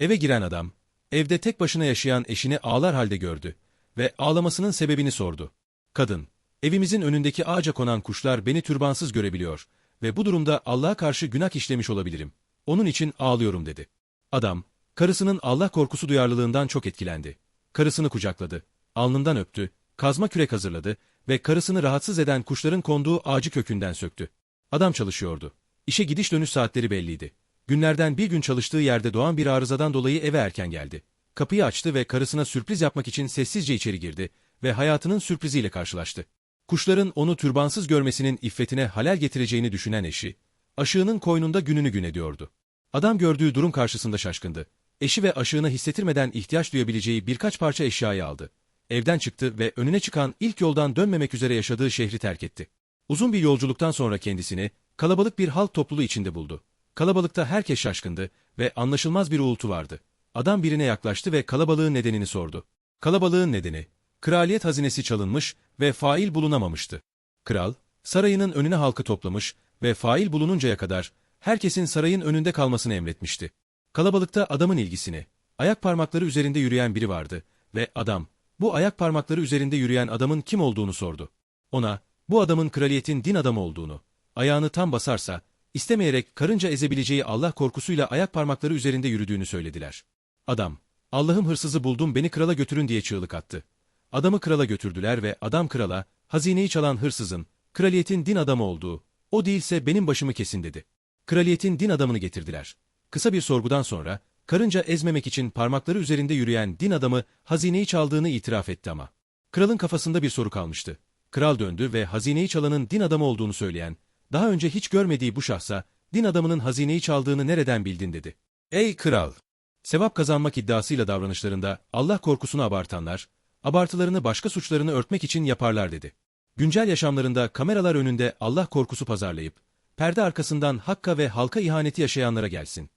Eve giren adam, evde tek başına yaşayan eşini ağlar halde gördü ve ağlamasının sebebini sordu. Kadın, evimizin önündeki ağaca konan kuşlar beni türbansız görebiliyor ve bu durumda Allah'a karşı günah işlemiş olabilirim. Onun için ağlıyorum dedi. Adam, karısının Allah korkusu duyarlılığından çok etkilendi. Karısını kucakladı, alnından öptü, kazma kürek hazırladı ve karısını rahatsız eden kuşların konduğu ağacı kökünden söktü. Adam çalışıyordu. İşe gidiş dönüş saatleri belliydi. Günlerden bir gün çalıştığı yerde doğan bir arızadan dolayı eve erken geldi. Kapıyı açtı ve karısına sürpriz yapmak için sessizce içeri girdi ve hayatının sürpriziyle karşılaştı. Kuşların onu türbansız görmesinin iffetine halel getireceğini düşünen eşi, aşığının koynunda gününü gün ediyordu. Adam gördüğü durum karşısında şaşkındı. Eşi ve aşığına hissettirmeden ihtiyaç duyabileceği birkaç parça eşyayı aldı. Evden çıktı ve önüne çıkan ilk yoldan dönmemek üzere yaşadığı şehri terk etti. Uzun bir yolculuktan sonra kendisini kalabalık bir halk topluluğu içinde buldu. Kalabalıkta herkes şaşkındı ve anlaşılmaz bir uğultu vardı. Adam birine yaklaştı ve kalabalığın nedenini sordu. Kalabalığın nedeni, kraliyet hazinesi çalınmış ve fail bulunamamıştı. Kral, sarayının önüne halkı toplamış ve fail bulununcaya kadar herkesin sarayın önünde kalmasını emretmişti. Kalabalıkta adamın ilgisini, ayak parmakları üzerinde yürüyen biri vardı ve adam, bu ayak parmakları üzerinde yürüyen adamın kim olduğunu sordu. Ona, bu adamın kraliyetin din adamı olduğunu, ayağını tam basarsa, istemeyerek karınca ezebileceği Allah korkusuyla ayak parmakları üzerinde yürüdüğünü söylediler. Adam, Allah'ım hırsızı buldum beni krala götürün diye çığlık attı. Adamı krala götürdüler ve adam krala, hazineyi çalan hırsızın, kraliyetin din adamı olduğu, o değilse benim başımı kesin dedi. Kraliyetin din adamını getirdiler. Kısa bir sorgudan sonra, karınca ezmemek için parmakları üzerinde yürüyen din adamı hazineyi çaldığını itiraf etti ama. Kralın kafasında bir soru kalmıştı. Kral döndü ve hazineyi çalanın din adamı olduğunu söyleyen, daha önce hiç görmediği bu şahsa, din adamının hazineyi çaldığını nereden bildin dedi. Ey kral! Sevap kazanmak iddiasıyla davranışlarında Allah korkusunu abartanlar, abartılarını başka suçlarını örtmek için yaparlar dedi. Güncel yaşamlarında kameralar önünde Allah korkusu pazarlayıp, perde arkasından hakka ve halka ihaneti yaşayanlara gelsin.